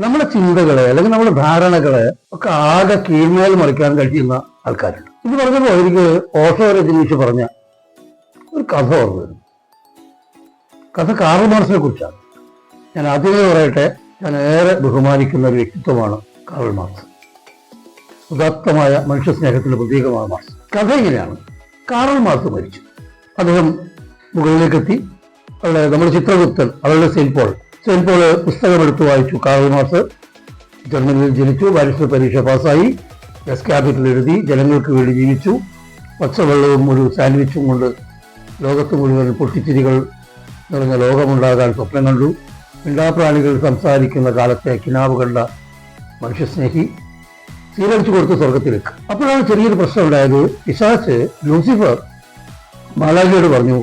നമ്മുടെ ചിന്തകളെ അല്ലെങ്കിൽ നമ്മുടെ ധാരണകളെ ഒക്കെ ആകെ കീഴ്മേൽ മറിക്കാൻ കഴിയുന്ന ആൾക്കാരുണ്ട്. ഇത് പറഞ്ഞപ്പോൾ എനിക്ക് ഓഷോ രജനീഷ് പറഞ്ഞ ഒരു കഥ ഓർമ്മ വരുന്നു. കഥ കാർൽ മാർക്സിനെ കുറിച്ചാണ്. ഞാൻ ആദ്യമേ പറയട്ടെ ഞാൻ ഏറെ ബഹുമാനിക്കുന്ന ഒരു വ്യക്തിത്വമാണ് കാർൽ മാർക്സ്. ഉദാത്തമായ മനുഷ്യ സ്നേഹത്തിന്റെ പ്രതീകമാണ് മാർസ് കഥ ഇങ്ങനെയാണ്. കാർൽ മാർക്സ് മരിച്ചു. അദ്ദേഹം മുകളിലേക്കെത്തി. അവിടെ നമ്മുടെ ചിത്രഗുപ്തൻ അവരുടെ സെയിൻ പോൾ സെയിൻ പുസ്തകമെടുത്ത് വായിച്ചു. കാർൽ മാർക്സ് ജർമ്മനിയിൽ ജനിച്ചു ബാരിസ്റ്റർ പരീക്ഷ പാസ്സായി. എസ് ക്യാപിറ്റൽ എഴുതി ജനങ്ങൾക്ക് വേണ്ടി ജീവിച്ചു. പച്ചവെള്ളവും ഒരു സാൻഡ്വിച്ചും കൊണ്ട് ലോകത്ത് മുഴുവൻ പൊട്ടിച്ചിരികൾ നിറഞ്ഞ ലോകമുണ്ടാകാൻ സ്വപ്നം കണ്ടു. മിണ്ടാപ്രാണികൾ സംസാരിക്കുന്ന കാലത്തെ കിനാവ് കണ്ട മനുഷ്യസ്നേഹി സ്വീകരിച്ചു കൊടുത്ത് സ്വർഗത്തിലേക്ക് അപ്പോഴാണ് ചെറിയൊരു പ്രശ്നം ഉണ്ടായത്. പിശാച്ച് ലൂസിഫർ മാലാഖയോട് പറഞ്ഞു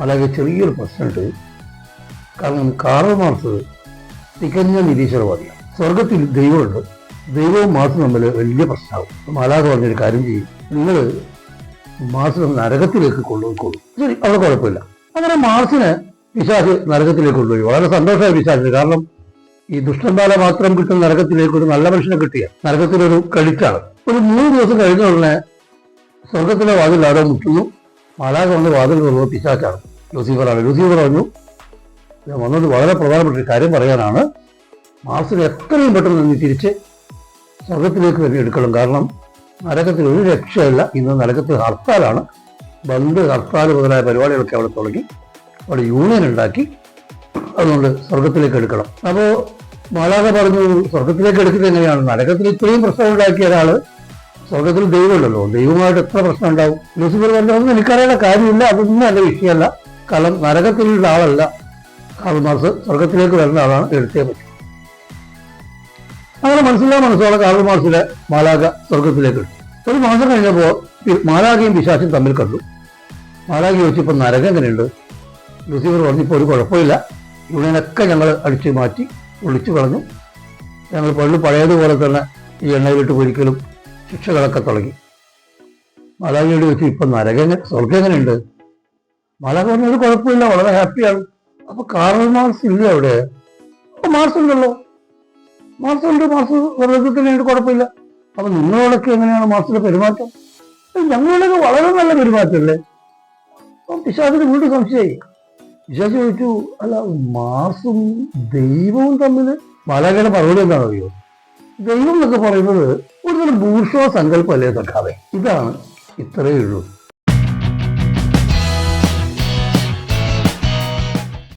മാലാഖ ചെറിയൊരു പ്രശ്നമുണ്ട്. കാരണം കാർൽ മാർക്സ് തികഞ്ഞ നിരീശ്വരവാദിയാണ്. സ്വർഗത്തിൽ ദൈവമുണ്ട്. ദൈവവും മാർസും തമ്മിൽ വലിയ പ്രശ്നമാവും. അപ്പോൾ മാലാഖ പറഞ്ഞൊരു കാര്യം ചെയ്യും. നിങ്ങൾ മാർസിനെ നരകത്തിലേക്ക് കൊണ്ടുപോയിക്കോളൂ. ശരി അവിടെ കുഴപ്പമില്ല. അങ്ങനെ മാർസിനെ പിശാച്ച് നരകത്തിലേക്ക് കൊണ്ടുപോയി. വളരെ സന്തോഷമായി പിശാച്ച് കാരണം ഈ ദുഷ്ടന്മാരെ മാത്രം കിട്ടുന്ന നരകത്തിലേക്ക് ഒരു നല്ല മനുഷ്യനെ കിട്ടിയ. നരകത്തിലൊരു കഴിച്ചാണ് ഒരു മൂന്ന് ദിവസം കഴിഞ്ഞ ഉടനെ സ്വർഗത്തിലെ വാതിൽ ആരോ മുട്ടുന്നു. മാലാഖ വന്ന് വാതിൽ തുറന്നു പിശാച്ചാണ് ലൂസിഫറാണ് ലൂസിഫർ പറഞ്ഞു വന്നത് വളരെ പ്രധാനപ്പെട്ട ഒരു കാര്യം പറയാനാണ്. മാർസിനെ എത്രയും പെട്ടെന്ന് നീ തിരിച്ച് സ്വർഗത്തിലേക്ക് തന്നെ എടുക്കണം. കാരണം നരകത്തിൽ ഒരു രക്ഷയല്ല. ഇന്ന് നരകത്തിൽ ഹർത്താലാണ്. ബന്ദ് ഹർത്താൽ മുതലായ പരിപാടികളൊക്കെ അവിടെ തുടങ്ങി. അവിടെ യൂണിയൻ ഉണ്ടാക്കി. അതുകൊണ്ട് സ്വർഗത്തിലേക്ക് എടുക്കണം. അപ്പോൾ മാലാക പറഞ്ഞു സ്വർഗത്തിലേക്ക് എടുക്കുന്നത് എങ്ങനെയാണ്? നരകത്തിൽ ഇത്രയും പ്രശ്നം ഉണ്ടാക്കിയ ഒരാൾ സ്വർഗത്തിൽ ദൈവമുണ്ടല്ലോ ദൈവമായിട്ട് എത്ര പ്രശ്നം ഉണ്ടാവും? ലൂസിഫർ പറഞ്ഞു എനിക്കറിയേണ്ട കാര്യമില്ല. അതൊന്നും എന്റെ വിഷയമല്ല. കാരണം നരകത്തിലുള്ള ആളല്ല. കാർൽ മാർസ് സ്വർഗത്തിലേക്ക് വരുന്ന ആളാണ് എഴുത്തേ പറ്റി. അങ്ങനെ മനസ്സിലാ മനസ്സോടെ കാൾമാർസിലെ മാലാക സ്വർഗത്തിലേക്ക് എടുത്തു ഒരു മാസം കഴിഞ്ഞപ്പോൾ മാലാകയും പിശാച്ചുംതമ്മിൽ കണ്ടു. മാലാക ചോദിച്ചപ്പോൾ നരകം എങ്ങനെയുണ്ട്? ലൂസിഫർ പറഞ്ഞു ഇപ്പോൾ ഒരു കുഴപ്പമില്ല. യൂണിയനൊക്കെ ഞങ്ങൾ അടിച്ചു മാറ്റി ഒളിച്ചു കളഞ്ഞു. ഞങ്ങൾ പള്ളി പഴയതുപോലെ തന്നെ ഈ എണ്ണയിലിട്ട് പൊരിക്കലും ശിക്ഷകളൊക്കെ തുടങ്ങി. മാലാകയോട് ചോദിച്ചു ഇപ്പം നരകം സ്വർഗം എങ്ങനെയുണ്ട്? മാലാഖ പറഞ്ഞു ഒരു കുഴപ്പമില്ല വളരെ ഹാപ്പിയാണ് അപ്പൊ കാറൽ മാർസ് ഇല്ല അവിടെ. അപ്പൊ മാർസ് ഉണ്ടല്ലോ. മാർസ് ഉണ്ട് മാർസ് സ്വർഗത്തിനുണ്ട് കുഴപ്പമില്ല. അപ്പൊ നിങ്ങളോടൊക്കെ എങ്ങനെയാണ് മാർസിന്റെ പെരുമാറ്റം? ഞങ്ങളുടെ വളരെ നല്ല പെരുമാറ്റമല്ലേ? അപ്പം പിശാസിന് വീണ്ടും സംശയമായി. പിശാസ് ചോദിച്ചു അല്ല മാർസും ദൈവവും തമ്മിൽ വളരെ മറുപടി എന്താണെന്ന് അറിയോ ദൈവം എന്നൊക്കെ പറയുന്നത് ഒരു തരം ബൂർഷോ സങ്കല്പമല്ലേ സഖാവേ ഇതാണ് ഇത്രയേ ഉള്ളൂ.